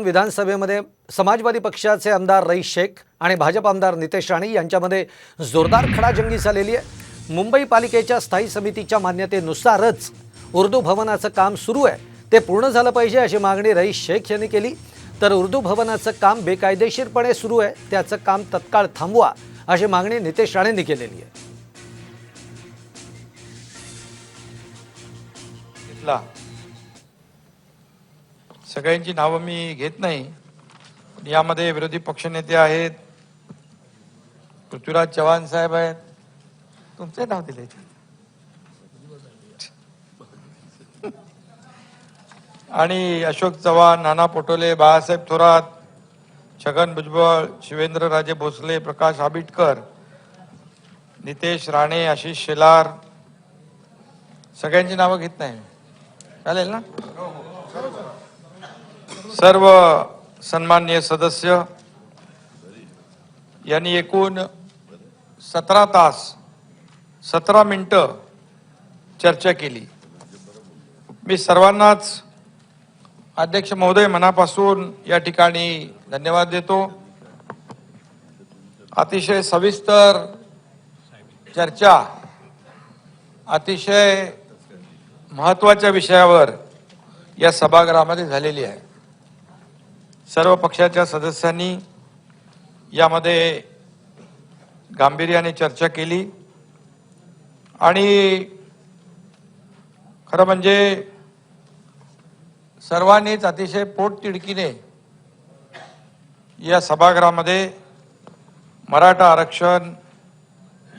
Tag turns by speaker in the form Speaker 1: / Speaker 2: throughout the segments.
Speaker 1: दोन विधानसभेमध्ये समाजवादी पक्षाचे आमदार रईस शेख आणि भाजप आमदार नितेश राणे यांच्यामध्ये जोरदार खडाजंगी झालेली आहे. मुंबई पालिकेच्या स्थायी समितीच्या मान्यतेनुसारच उर्दू भवनाचं काम सुरू आहे. ते पूर्ण झालं पाहिजे अशी मागणी रईस शेख यांनी केली. तर उर्दू भवनाचं काम बेकायदेशीरपणे सुरू आहे. त्याचं काम तत्काळ थांबवा अशी मागणी नितेश राणेंनी केलेली आहे.
Speaker 2: सगळ्यांची नावं मी घेत नाही. यामध्ये विरोधी पक्षनेते आहेत. पृथ्वीराज चव्हाण साहेब आहेत. तुमचे नाव दिले आणि अशोक चव्हाण नाना पटोले बाळासाहेब थोरात छगन भुजबळ शिवेंद्रराजे भोसले प्रकाश आबिटकर नितेश राणे आशिष शेलार सगळ्यांची नावं घेत नाही. चालेल ना? सर्व सन्माननीय सदस्य यांनी एकूण सतरा तास सतरा मिनटं चर्चा केली. मी सर्वांनाच अध्यक्ष महोदय मनापासून या ठिकाणी धन्यवाद देतो. अतिशय सविस्तर चर्चा अतिशय महत्त्वाच्या विषयावर या सभागृहामध्ये झालेली आहे. सर्व पक्षाच्या सदस्यांनी यामध्ये गांभीर्याने चर्चा केली. आणि खरं म्हणजे सर्वांनीच अतिशय पोटतिडकीने या सभागृहामध्ये मराठा आरक्षण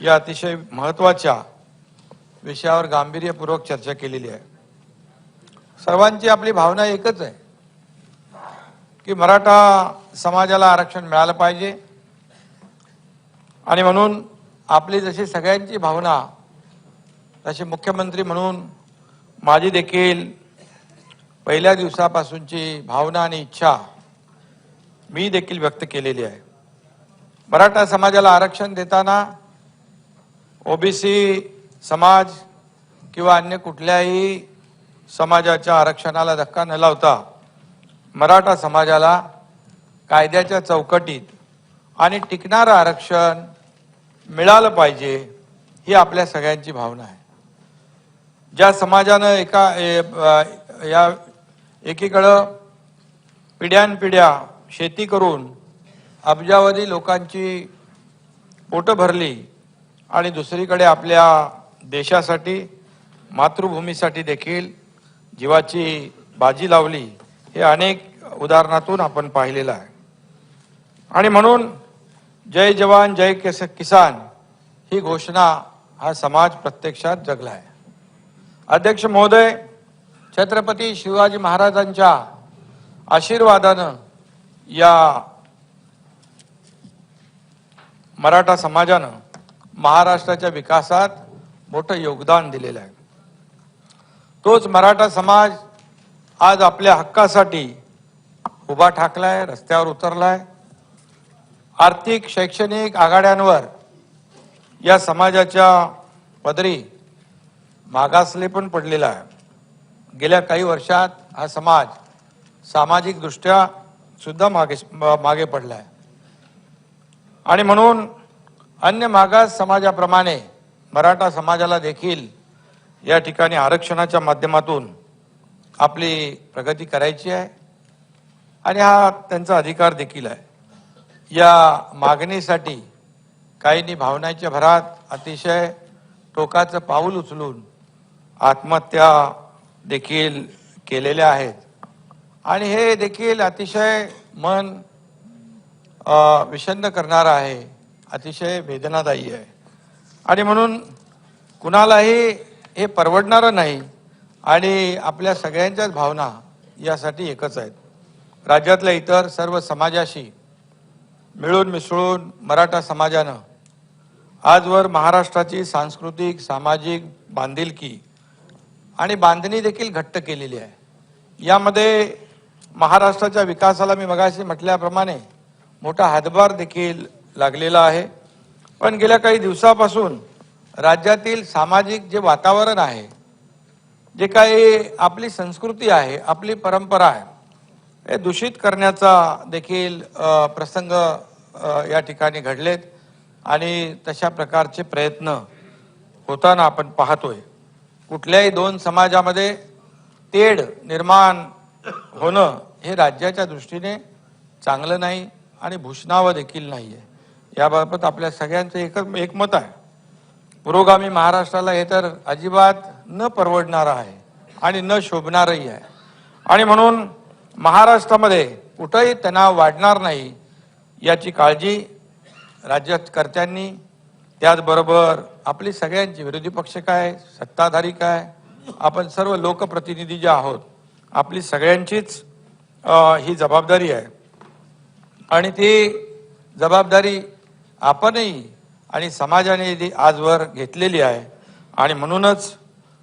Speaker 2: या अतिशय महत्त्वाच्या विषयावर गांभीर्यपूर्वक चर्चा केलेली आहे. सर्वांची आपली भावना एकच आहे. की मराठा समाजाला आरक्षण मिळालं पाहिजे. आणि म्हणून आपली जशी सगळ्यांची भावना तशी मुख्यमंत्री म्हणून माझी देखील पहिल्या दिवसापासूनची भावना आणि इच्छा मी देखील व्यक्त केलेली आहे. मराठा समाजाला आरक्षण देताना ओबीसी समाज किंवा अन्य कुठल्याही समाजाच्या आरक्षणाला धक्का न लावता मराठा समाजाला कायद्याच्या चौकटीत आणि टिकणारं आरक्षण मिळालं पाहिजे ही आपल्या सगळ्यांची भावना आहे. ज्या समाजानं एका ए- या एकीकडं पिढ्यानपिढ्या शेती करून अब्जावधी लोकांची पोटं भरली आणि दुसरीकडे आपल्या देशासाठी मातृभूमीसाठी देखील जीवाची बाजी लावली हे अनेक उदाहरणातून आपण पाहिलेलं आहे. आणि म्हणून जय जवान जय किस किसान ही घोषणा हा समाज प्रत्यक्षात जगला आहे अध्यक्ष महोदय छत्रपती शिवाजी महाराजांच्या आशीर्वादानं या मराठा समाजानं महाराष्ट्राच्या विकासात मोठं योगदान दिलेलं आहे. तोच मराठा समाज आज आपल्या हक्कासाठी उभा ठाकलाय रस्त्यावर उतरलाय. आर्थिक शैक्षणिक आघाड्यांवर या समाजाच्या पदरी मागासले पण पडलेला आहे. गेल्या काही वर्षात हा समाज सामाजिकदृष्ट्या सुद्धा मागे मागे पडला आहे आणि म्हणून अन्य मागास समाजाप्रमाणे मराठा समाजाला देखील या ठिकाणी आरक्षणाच्या माध्यमातून आपली प्रगती करायची आहे. आणि हा त्यांचा अधिकार देखील आहे. या मागणीसाठी काहींनी भावनाच्या भरात अतिशय टोकाचं पाऊल उचलून आत्महत्या देखील केलेल्या आहेत. आणि हे देखील अतिशय मन विषन्न करणारं आहे. अतिशय वेदनादायी आहे. आणि म्हणून कुणालाही हे परवडणारं नाही आणि आपल्या सगळ्यांच्याच भावना यासाठी एकच आहेत. राज्यातल्या इतर सर्व समाजाशी मिळून मिसळून मराठा समाजानं आजवर महाराष्ट्राची सांस्कृतिक सामाजिक बांधिलकी आणि बांधणी देखील घट्ट केलेली आहे. यामध्ये महाराष्ट्राच्या विकासाला मी मगाशी म्हटल्याप्रमाणे मोठा हातभार देखील लागलेला आहे. पण गेल्या काही दिवसापासून राज्यातील सामाजिक जे वातावरण आहे जे काही आपली संस्कृती आहे आपली परंपरा आहे हे दूषित करण्याचा देखील प्रसंग या ठिकाणी घडलेत आणि तशा प्रकारचे प्रयत्न होताना आपण पाहतोय. कुठल्याही दोन समाजामध्ये तेढ निर्माण होणं हे राज्याच्या दृष्टीने चांगलं नाही आणि भूषणावं देखील नाही आहे याबाबत आपल्या सगळ्यांचं एकच एकमत आहे. पुरोगामी महाराष्ट्राला हे तर अजिबात न परवडणारं आहे आणि न शोभणारही आहे. आणि म्हणून महाराष्ट्रामध्ये कुठंही तणाव वाढणार नाही याची काळजी राज्यकर्त्यांनी त्याचबरोबर आपली सगळ्यांची विरोधी पक्ष काय सत्ताधारी काय आपण सर्व लोकप्रतिनिधी जे आहोत आपली सगळ्यांचीच ही जबाबदारी आहे. आणि ती जबाबदारी आपणही आणि समाजाने ती आजवर घेतलेली आहे आणि म्हणूनच